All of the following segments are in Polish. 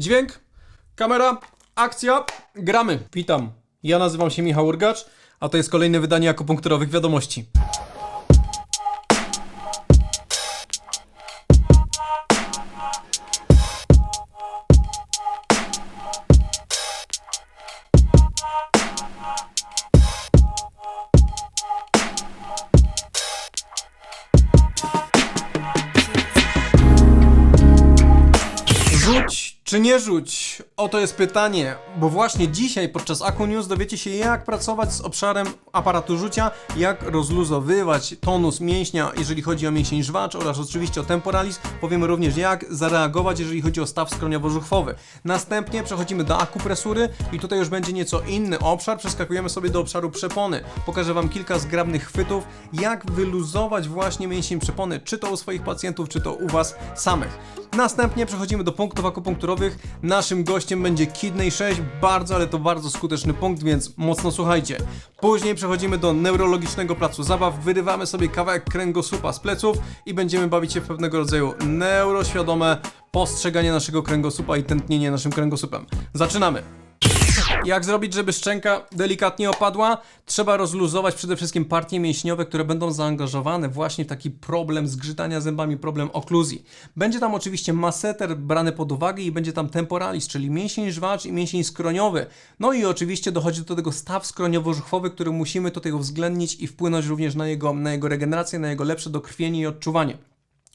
Dźwięk, kamera, akcja, gramy. Witam. Ja nazywam się Michał Urgacz, a to jest kolejne wydanie akupunkturowych wiadomości. Czy nie rzuć? Oto jest pytanie, bo właśnie dzisiaj podczas Aku News dowiecie się jak pracować z obszarem aparatu rzucia, jak rozluzowywać tonus mięśnia, jeżeli chodzi o mięsień żwacz oraz oczywiście o temporalis. Powiemy również jak zareagować, jeżeli chodzi o staw skroniowo-żuchwowy. Następnie przechodzimy do akupresury i tutaj już będzie nieco inny obszar. Przeskakujemy sobie do obszaru przepony. Pokażę Wam kilka zgrabnych chwytów, jak wyluzować właśnie mięsień przepony, czy to u swoich pacjentów, czy to u Was samych. Następnie przechodzimy do punktów akupunkturowych. Naszym gościem będzie Kidney 6, bardzo, ale to bardzo skuteczny punkt, więc mocno słuchajcie. Później przechodzimy do neurologicznego placu zabaw, wyrywamy sobie kawałek kręgosłupa z pleców i będziemy bawić się w pewnego rodzaju neuroświadome postrzeganie naszego kręgosłupa i tętnienie naszym kręgosłupem. Zaczynamy! Jak zrobić, żeby szczęka delikatnie opadła? Trzeba rozluzować przede wszystkim partie mięśniowe, które będą zaangażowane właśnie w taki problem zgrzytania zębami, problem okluzji. Będzie tam oczywiście maseter brany pod uwagę i będzie tam temporalis, czyli mięsień żwacz i mięsień skroniowy. No i oczywiście dochodzi do tego staw skroniowo-żuchwowy, który musimy tutaj uwzględnić i wpłynąć również na jego, na jego regenerację, na jego lepsze dokrwienie i odczuwanie.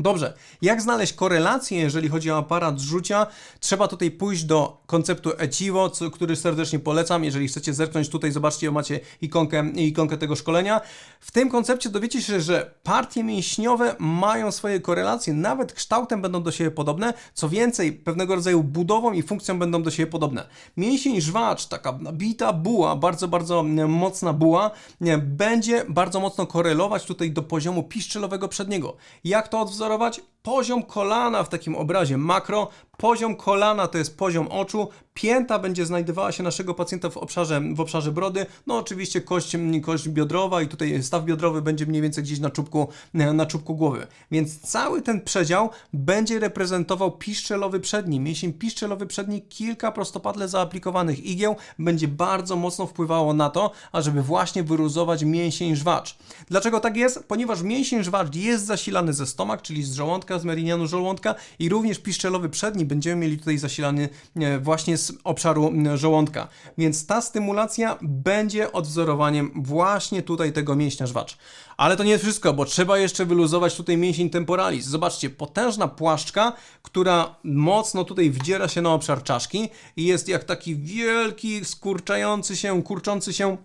Dobrze, jak znaleźć korelację, jeżeli chodzi o aparat rzucia? Trzeba tutaj pójść do konceptu ECIVO, który serdecznie polecam. Jeżeli chcecie zerknąć tutaj, zobaczcie, macie ikonkę, ikonkę tego szkolenia. W tym koncepcie dowiecie się, że partie mięśniowe mają swoje korelacje, nawet kształtem będą do siebie podobne. Co więcej, pewnego rodzaju budową i funkcją będą do siebie podobne. Mięsień żwacz, taka nabita buła, bardzo, bardzo mm, mocna buła, nie, będzie bardzo mocno korelować tutaj do poziomu piszczelowego przedniego. Jak to odwzorować? zarawać Poziom kolana w takim obrazie makro, poziom kolana to jest poziom oczu, pięta będzie znajdowała się naszego pacjenta w obszarze, w obszarze brody, no oczywiście kość, kość biodrowa i tutaj staw biodrowy będzie mniej więcej gdzieś na czubku, na czubku głowy. Więc cały ten przedział będzie reprezentował piszczelowy przedni, mięsień piszczelowy przedni, kilka prostopadle zaaplikowanych igieł będzie bardzo mocno wpływało na to, ażeby właśnie wyruzować mięsień żwacz. Dlaczego tak jest? Ponieważ mięsień żwacz jest zasilany ze stomak, czyli z żołądka, z meridianu żołądka i również piszczelowy przedni będziemy mieli tutaj zasilany e, właśnie z obszaru żołądka. Więc ta stymulacja będzie odwzorowaniem właśnie tutaj tego mięśnia żwacz. Ale to nie jest wszystko, bo trzeba jeszcze wyluzować tutaj mięsień temporalis. Zobaczcie, potężna płaszczka, która mocno tutaj wdziera się na obszar czaszki i jest jak taki wielki, skurczający się, kurczący się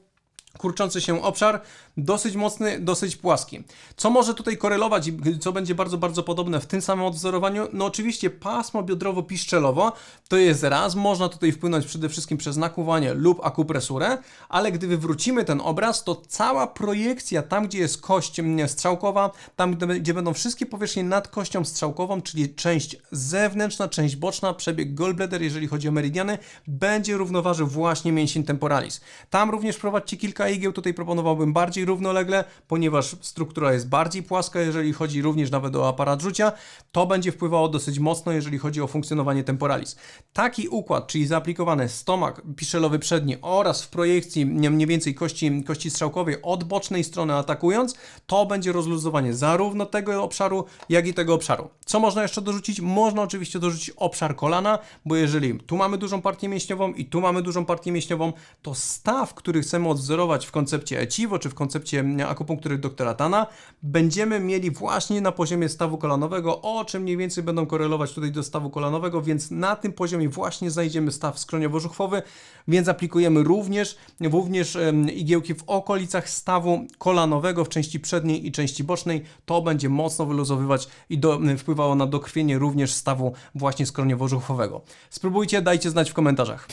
kurczący się obszar, dosyć mocny, dosyć płaski. Co może tutaj korelować i co będzie bardzo, bardzo podobne w tym samym odwzorowaniu? No oczywiście pasmo biodrowo-piszczelowo to jest raz, można tutaj wpłynąć przede wszystkim przez nakłuwanie lub akupresurę, ale gdy wywrócimy ten obraz, to cała projekcja tam, gdzie jest kość mm, strzałkowa, tam, gdzie- będą wszystkie powierzchnie nad kością strzałkową, czyli część zewnętrzna, część boczna, przebieg gallbladder, jeżeli chodzi o meridiany, będzie równoważył właśnie mięsień temporalis. Tam również prowadźcie kilka igieł, tutaj proponowałbym bardziej równolegle, ponieważ struktura jest bardziej płaska, jeżeli chodzi również nawet o aparat rzucia, to będzie wpływało dosyć mocno, jeżeli chodzi o funkcjonowanie temporalis. Taki układ, czyli zaaplikowany stomak piszelowy przedni oraz w projekcji nie- mniej więcej kości, kości strzałkowej od bocznej strony atakując, to będzie rozluzowanie zarówno tego obszaru, jak i tego obszaru. Co można jeszcze dorzucić? Można oczywiście dorzucić obszar kolana, bo jeżeli tu mamy dużą partię mięśniową i tu mamy dużą partię mięśniową, to staw, który chcemy odwzorować w koncepcie ECIVO czy w koncepcie akupunktury doktora Tana, będziemy mieli właśnie na poziomie stawu kolanowego, o czym mniej więcej będą korelować tutaj do stawu kolanowego, więc na tym poziomie właśnie znajdziemy staw skroniowo-żuchwowy, więc aplikujemy również, również igiełki w okolicach stawu kolanowego w części przedniej i części bocznej. To będzie mocno wyluzowywać i do, wpływało na dokrwienie również stawu właśnie skroniowo-żuchwowego. Spróbujcie, dajcie znać w komentarzach.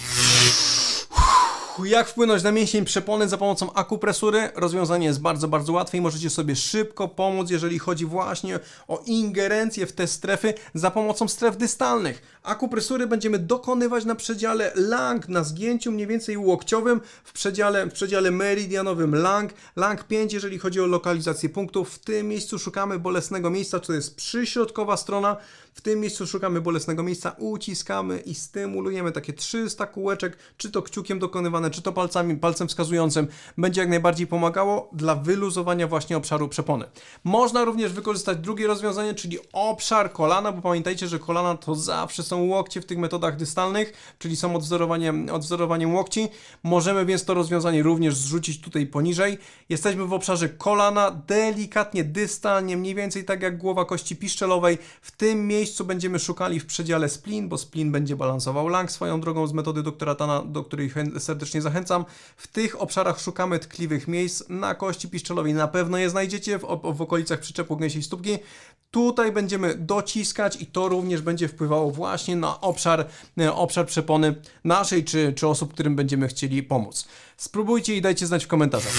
Jak wpłynąć na mięsień przepony za pomocą akupresury? Rozwiązanie jest bardzo, bardzo łatwe i możecie sobie szybko pomóc, jeżeli chodzi właśnie o ingerencję w te strefy za pomocą stref dystalnych. Akupresury będziemy dokonywać na przedziale lang, na zgięciu mniej więcej łokciowym, w przedziale, w przedziale meridianowym lang, lang 5, jeżeli chodzi o lokalizację punktów. W tym miejscu szukamy bolesnego miejsca, to jest przyśrodkowa strona. W tym miejscu szukamy bolesnego miejsca, uciskamy i stymulujemy takie 300 kółeczek, czy to kciukiem dokonywane, czy to palcami, palcem wskazującym. Będzie jak najbardziej pomagało dla wyluzowania właśnie obszaru przepony. Można również wykorzystać drugie rozwiązanie, czyli obszar kolana, bo pamiętajcie, że kolana to zawsze są łokcie w tych metodach dystalnych, czyli są odwzorowaniem, odwzorowaniem łokci. Możemy więc to rozwiązanie również zrzucić tutaj poniżej. Jesteśmy w obszarze kolana, delikatnie dystalnie, mniej więcej tak jak głowa kości piszczelowej. W tym miejscu będziemy szukali w przedziale spleen, bo spleen będzie balansował lang swoją drogą z metody doktora Tana, do której chę- serdecznie zachęcam. W tych obszarach szukamy tkliwych miejsc na kości piszczelowej. Na pewno je znajdziecie w, w okolicach przyczepu gęsiej stópki. Tutaj będziemy dociskać i to również będzie wpływało właśnie na obszar, e, obszar przepony naszej czy, czy osób, którym będziemy chcieli pomóc. Spróbujcie i dajcie znać w komentarzach.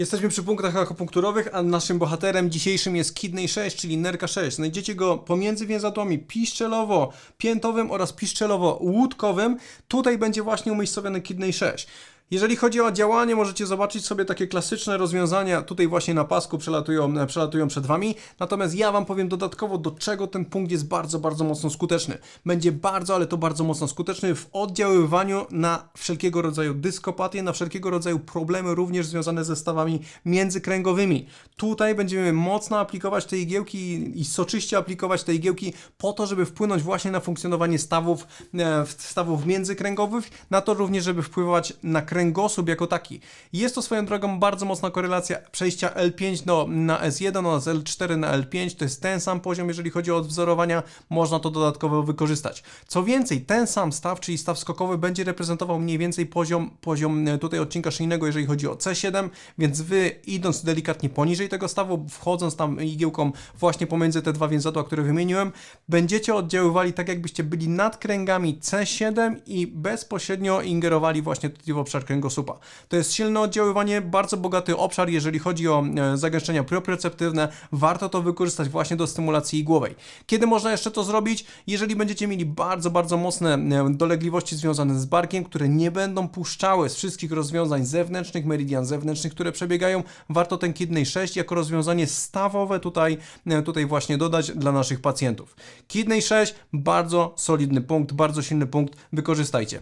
Jesteśmy przy punktach akupunkturowych, a naszym bohaterem dzisiejszym jest Kidney 6, czyli nerka 6. Znajdziecie go pomiędzy więzadłami piszczelowo-piętowym oraz piszczelowo-łódkowym. Tutaj będzie właśnie umiejscowiony Kidney 6. Jeżeli chodzi o działanie, możecie zobaczyć sobie takie klasyczne rozwiązania. Tutaj właśnie na pasku przelatują, przelatują przed Wami. Natomiast ja Wam powiem dodatkowo, do czego ten punkt jest bardzo, bardzo mocno skuteczny. Będzie bardzo, ale to bardzo mocno skuteczny w oddziaływaniu na wszelkiego rodzaju dyskopatię, na wszelkiego rodzaju problemy, również związane ze stawami międzykręgowymi. Tutaj będziemy mocno aplikować te igiełki i soczyście aplikować te igiełki po to, żeby wpłynąć właśnie na funkcjonowanie stawów, e, stawów międzykręgowych, na to również, żeby wpływać na kręgosłup jako taki. Jest to swoją drogą bardzo mocna korelacja przejścia L5 do, na S1 oraz L4 na L5. To jest ten sam poziom, jeżeli chodzi o odwzorowania, można to dodatkowo wykorzystać. Co więcej, ten sam staw, czyli staw skokowy, będzie reprezentował mniej więcej poziom, poziom e, tutaj odcinka szyjnego, jeżeli chodzi o C7, więc wy idąc delikatnie poniżej tego stawu, wchodząc tam igiełką właśnie pomiędzy te dwa więzadła, które wymieniłem, będziecie oddziaływali tak, jakbyście byli nad kręgami C7 i bezpośrednio ingerowali właśnie tutaj w obszar kręgosłupa. To jest silne oddziaływanie, bardzo bogaty obszar, jeżeli chodzi o e, zagęszczenia proprioceptywne. Warto to wykorzystać właśnie do stymulacji igłowej. Kiedy można jeszcze to zrobić? Jeżeli będziecie mieli bardzo, bardzo mocne e, dolegliwości związane z barkiem, które nie będą puszczały z wszystkich rozwiązań zewnętrznych, meridian zewnętrznych, które przebiegają, warto ten Kidney 6 jako rozwiązanie stawowe tutaj, e, tutaj właśnie dodać dla naszych pacjentów. Kidney 6, bardzo solidny punkt, bardzo silny punkt, wykorzystajcie.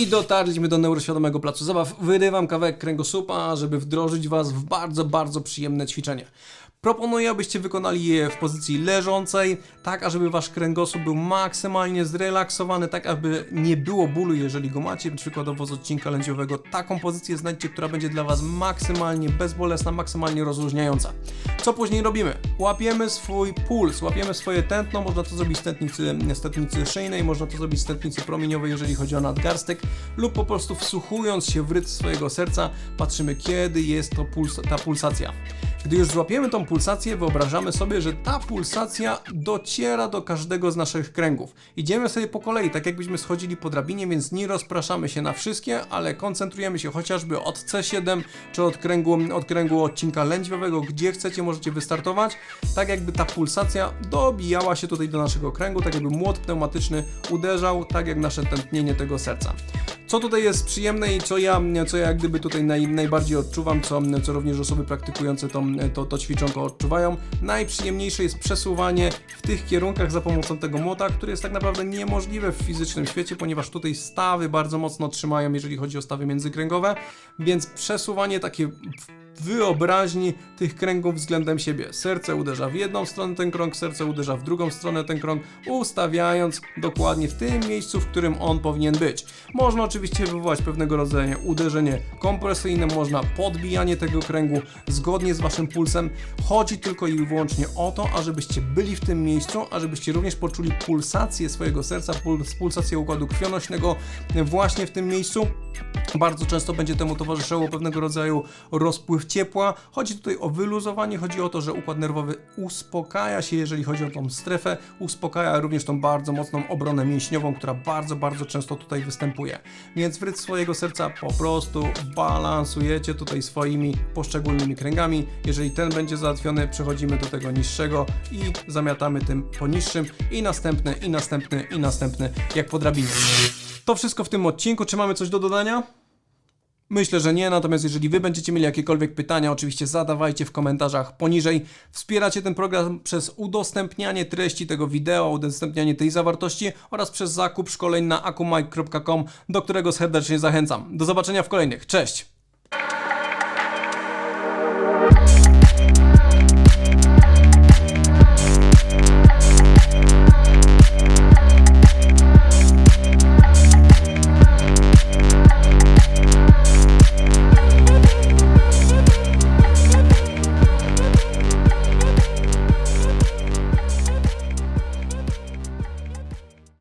I dotarliśmy do neuroświadomego placu zabaw. Wyrywam kawałek kręgosłupa, żeby wdrożyć Was w bardzo, bardzo przyjemne ćwiczenie. Proponuję, abyście wykonali je w pozycji leżącej, tak ażeby wasz kręgosłup był maksymalnie zrelaksowany, tak aby nie było bólu, jeżeli go macie, przykładowo z odcinka lędźwiowego. Taką pozycję znajdźcie, która będzie dla was maksymalnie bezbolesna, maksymalnie rozluźniająca. Co później robimy? Łapiemy swój puls, łapiemy swoje tętno, można to zrobić z tętnicy, z tętnicy szyjnej, można to zrobić z tętnicy promieniowej, jeżeli chodzi o nadgarstek, lub po prostu wsłuchując się w rytm swojego serca, patrzymy kiedy jest to puls, ta pulsacja. Gdy już złapiemy tą pulsację, wyobrażamy sobie, że ta pulsacja dociera do każdego z naszych kręgów. Idziemy sobie po kolei, tak jakbyśmy schodzili po drabinie, więc nie rozpraszamy się na wszystkie, ale koncentrujemy się chociażby od C7 czy od kręgu, od kręgu odcinka lędźwiowego, gdzie chcecie, możecie wystartować, tak jakby ta pulsacja dobijała się tutaj do naszego kręgu, tak jakby młot pneumatyczny uderzał, tak jak nasze tętnienie tego serca. Co tutaj jest przyjemne i co ja, co ja gdyby tutaj naj, najbardziej odczuwam, co, co również osoby praktykujące to, to, to ćwiczonko odczuwają, najprzyjemniejsze jest przesuwanie w tych kierunkach za pomocą tego młota, który jest tak naprawdę niemożliwe w fizycznym świecie, ponieważ tutaj stawy bardzo mocno trzymają, jeżeli chodzi o stawy międzykręgowe, więc przesuwanie takie w wyobraźni tych kręgów względem siebie. Serce uderza w jedną stronę ten krąg, serce uderza w drugą stronę ten krąg, ustawiając dokładnie w tym miejscu, w którym on powinien być. Można oczywiście wywołać pewnego rodzaju uderzenie kompresyjne, można podbijanie tego kręgu zgodnie z waszym pulsem. Chodzi tylko i wyłącznie o to, ażebyście byli w tym miejscu, ażebyście również poczuli pulsację swojego serca, puls, pulsację układu krwionośnego właśnie w tym miejscu. Bardzo często będzie temu towarzyszyło pewnego rodzaju rozpływ ciepła. Chodzi tutaj o wyluzowanie, chodzi o to, że układ nerwowy uspokaja się, jeżeli chodzi o tą strefę, uspokaja również tą bardzo mocną obronę mięśniową, która bardzo, bardzo często tutaj występuje. Więc w rytm swojego serca po prostu balansujecie tutaj swoimi poszczególnymi kręgami. Jeżeli ten będzie załatwiony, przechodzimy do tego niższego i zamiatamy tym poniższym i następny, i następny, i następny, jak po drabinie. To wszystko w tym odcinku. Czy mamy coś do dodania? Myślę, że nie, natomiast jeżeli Wy będziecie mieli jakiekolwiek pytania, oczywiście zadawajcie w komentarzach poniżej. Wspieracie ten program przez udostępnianie treści tego wideo, udostępnianie tej zawartości oraz przez zakup szkoleń na akumike.com, do którego serdecznie zachęcam. Do zobaczenia w kolejnych. Cześć!